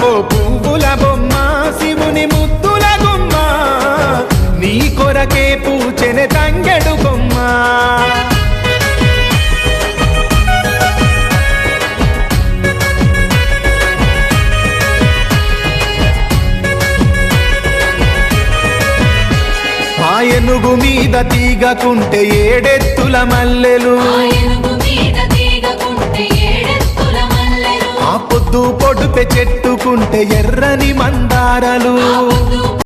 ఓ పువ్వుల బొమ్మ శివుని ముద్దుల గుమ్మ. నీ కొరకే పూచెనె తంగెడు బొమ్మ. ఆ మీద తీగకుంటే ఏడెత్తుల మల్లెలు. పొద్దు పొడుపె చెట్టుకుంటే ఎర్రని మందారలు.